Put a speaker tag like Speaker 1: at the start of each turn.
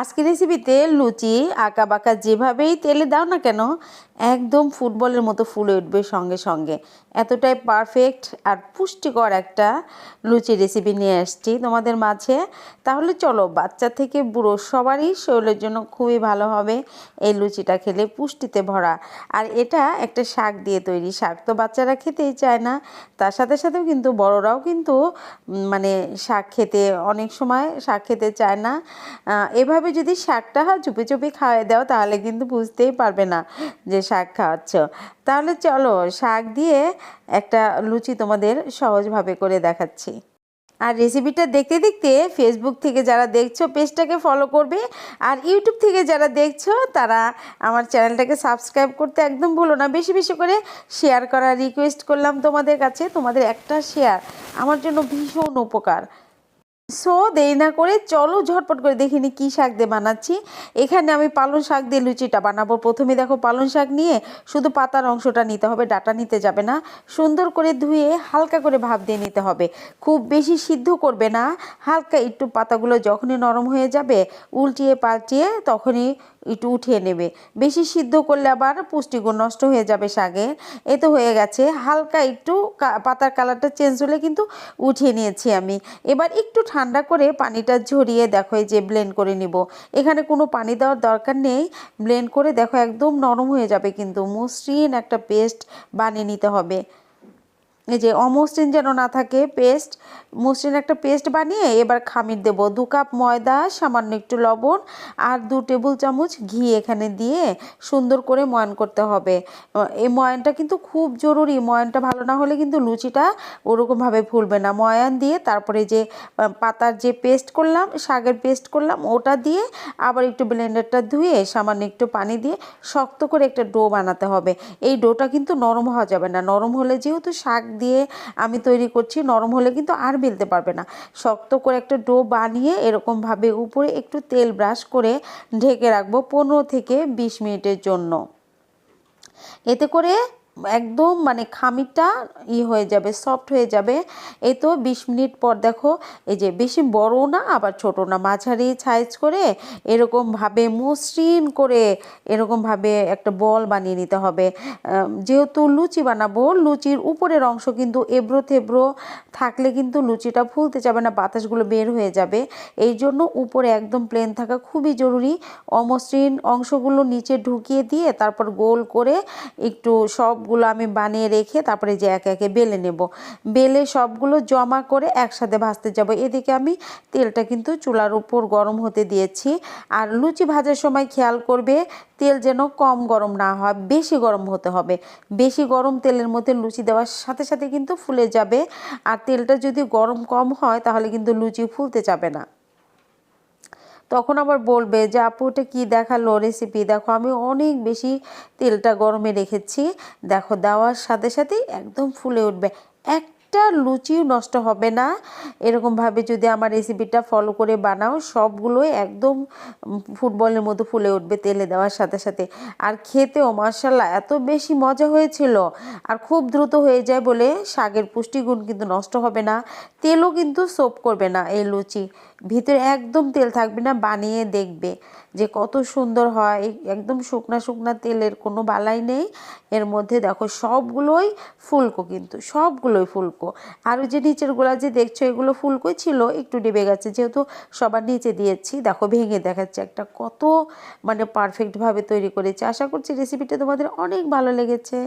Speaker 1: আজকের রেসিপিতে লুচি আঁকা বাঁকা যেভাবেই তেলে দাও না কেন একদম ফুটবলের মতো ফুলে উঠবে সঙ্গে সঙ্গে। এতটাই পারফেক্ট আর পুষ্টিকর একটা লুচি রেসিপি নিয়ে আসছি তোমাদের মাঝে। তাহলে চলো বাচ্চা থেকে বুড়ো সবারই শরীরের জন্য খুবই ভালো হবে এই লুচিটা খেলে পুষ্টিতে ভরা। আর এটা একটা শাক দিয়ে তৈরি শাক তো বাচ্চারা খেতেই চায় না। তার সাথে সাথেও কিন্তু বড়রাও কিন্তু মানে শাক খেতে অনেক সময় শাক খেতে চায় না। আহ, এভাবে যদি শাকটা চুপি চুপি খাওয়াই দাও, তাহলে কিন্তু বুঝতেই পারবে না যে শাক খাওয়াচ্ছ। তাহলে চলো শাক দিয়ে একটা লুচি তোমাদের সহজভাবে করে দেখাচ্ছি। আর রেসিপিটা দেখতে দেখতে ফেসবুক থেকে যারা দেখছ পেজটাকে ফলো করবে। আর ইউটিউব থেকে যারা দেখছ, তারা আমার চ্যানেলটাকে সাবস্ক্রাইব করতে একদম ভুলো না। বেশি বেশি করে শেয়ার করার রিকোয়েস্ট করলাম তোমাদের কাছে। তোমাদের একটা শেয়ার আমার জন্য ভীষণ উপকার। সো দেরি না করে চলো ঝটপট করে দেখিনি কী শাক দিয়ে বানাচ্ছি। এখানে আমি পালং শাক দিয়ে লুচিটা বানাবো। প্রথমে দেখো পালং শাক নিয়ে শুধু পাতার অংশটা নিতে হবে, ডাটা নিতে যাবে না। সুন্দর করে ধুয়ে হালকা করে ভাপ দিয়ে নিতে হবে। খুব বেশি সিদ্ধ করবে না। হালকা একটু পাতাগুলো যখনই নরম হয়ে যাবে, উল্টিয়ে পাল্টিয়ে তখনই একটু উঠিয়ে নেবে। বেশি সিদ্ধ করলে আবার পুষ্টিগুণ নষ্ট হয়ে যাবে শাকে এ তো হয়ে গেছে। হালকা একটু পাতার কালারটা চেঞ্জ হলে কিন্তু উঠিয়ে নিয়েছি আমি। এবার একটু ঠান্ডা করে পানিটা ঝরিয়ে দেখো এই যে ব্লেন্ড করে নিব। এখানে কোনো পানি দেওয়ার দরকার নেই। ব্লেন্ড করে দেখো একদম নরম হয়ে যাবে কিন্তু। মসৃণ একটা পেস্ট বানিয়ে নিতে হবে। এই যে অমসৃণ যেন না থাকে, পেস্ট মসৃণ একটা পেস্ট বানিয়ে এবার খামির দেব। দু কাপ ময়দা, সামান্য একটু লবণ আর দু টেবিল চামচ ঘি এখানে দিয়ে সুন্দর করে ময়ান করতে হবে। এই ময়নটা কিন্তু খুব জরুরি। ময়নটা ভালো না হলে কিন্তু লুচিটা ওরকমভাবে ফুলবে না। ময়ান দিয়ে তারপরে যে পাতার যে পেস্ট করলাম, শাকের পেস্ট করলাম, ওটা দিয়ে আবার একটু ব্লেন্ডারটা ধুয়ে সামান্য একটু পানি দিয়ে শক্ত করে একটা ডো বানাতে হবে। এই ডোটা কিন্তু নরম হওয়া যাবে না। নরম হলে যেহেতু শাক দিয়ে আমি তৈরি করছি, নরম হলে কিন্তু আর বেলতে পারবে না। শক্ত করে একটা ডো বানিয়ে এরকমভাবে উপরে একটু তেল ব্রাশ করে ঢেকে রাখব পনেরো থেকে বিশ মিনিটের জন্য। এতে করে একদম মানে খামিটা ই হয়ে যাবে সফট হয়ে যাবে। এই তো বিশ মিনিট পর দেখো, এই যে বেশি বড় না, আবার ছোট না, মাঝারি সাইজ করে এরকমভাবে মসৃণ করে এরকমভাবে একটা বল বানিয়ে নিতে হবে। যেহেতু লুচি বানাবো, লুচির উপরের অংশ কিন্তু এবড়ো থেবড়ো থাকলে কিন্তু লুচিটা ফুলতে যাবে না, বাতাসগুলো বের হয়ে যাবে। এই জন্য উপরে একদম প্লেন থাকা খুবই জরুরি। অমসৃণ অংশগুলো নিচে ঢুকিয়ে দিয়ে তারপর গোল করে একটু সবগুলো আমি বানিয়ে রেখে তারপরে যে একে একে বেলে নেব। বেলে সবগুলো জমা করে একসাথে ভাজতে যাব। এদিকে আমি তেলটা কিন্তু চুলার উপর গরম হতে দিয়েছি। আর লুচি ভাজার সময় খেয়াল করবে, তেল যেন কম গরম না হয়, বেশি গরম হতে হবে। বেশি গরম তেলের মধ্যে লুচি দেওয়ার সাথে সাথে কিন্তু ফুলে যাবে। আর তেলটা যদি গরম কম হয়, তাহলে কিন্তু লুচি ফুলতে যাবে না। তখন আবার বলবে যে, আপু ওটা কী দেখাল রেসিপি দেখো, আমি অনেক বেশি তেলটা গরমে রেখেছি। দেখো, দেওয়ার সাথে সাথেই একদম ফুলে উঠবে। একটা লুচিও নষ্ট হবে না। এরকমভাবে যদি আমার রেসিপিটা ফলো করে বানাও, সবগুলোই একদম ফুটবলের মতো ফুলে উঠবে তেলে দেওয়ার সাথে সাথে। আর খেতেও মার্শাল্লাহ এত বেশি মজা হয়েছিল। আর খুব দ্রুত হয়ে যায় বলে শাকের পুষ্টিগুণ কিন্তু নষ্ট হবে না। তেলও কিন্তু সোপ করবে না এই লুচি। ভিতরে একদম তেল থাকবে না, বানিয়ে দেখবে যে কত সুন্দর হয়। একদম শুকনা শুকনা তেলের কোনো বালাই নেই। এর মধ্যে দেখো সবগুলোই ফুলকো কিন্তু, সবগুলোই ফুলকো। আর যে নিচের গোলা যে দেখছ, এগুলো ফুলকোই ছিল, একটু ডেবে গেছে। যেহেতু সবার নিচে দিয়েছি, দেখো ভেঙে দেখাচ্ছে একটা কত মানে পারফেক্টভাবে তৈরি করেছে। আশা করছি রেসিপিটা তোমাদের অনেক ভালো লেগেছে।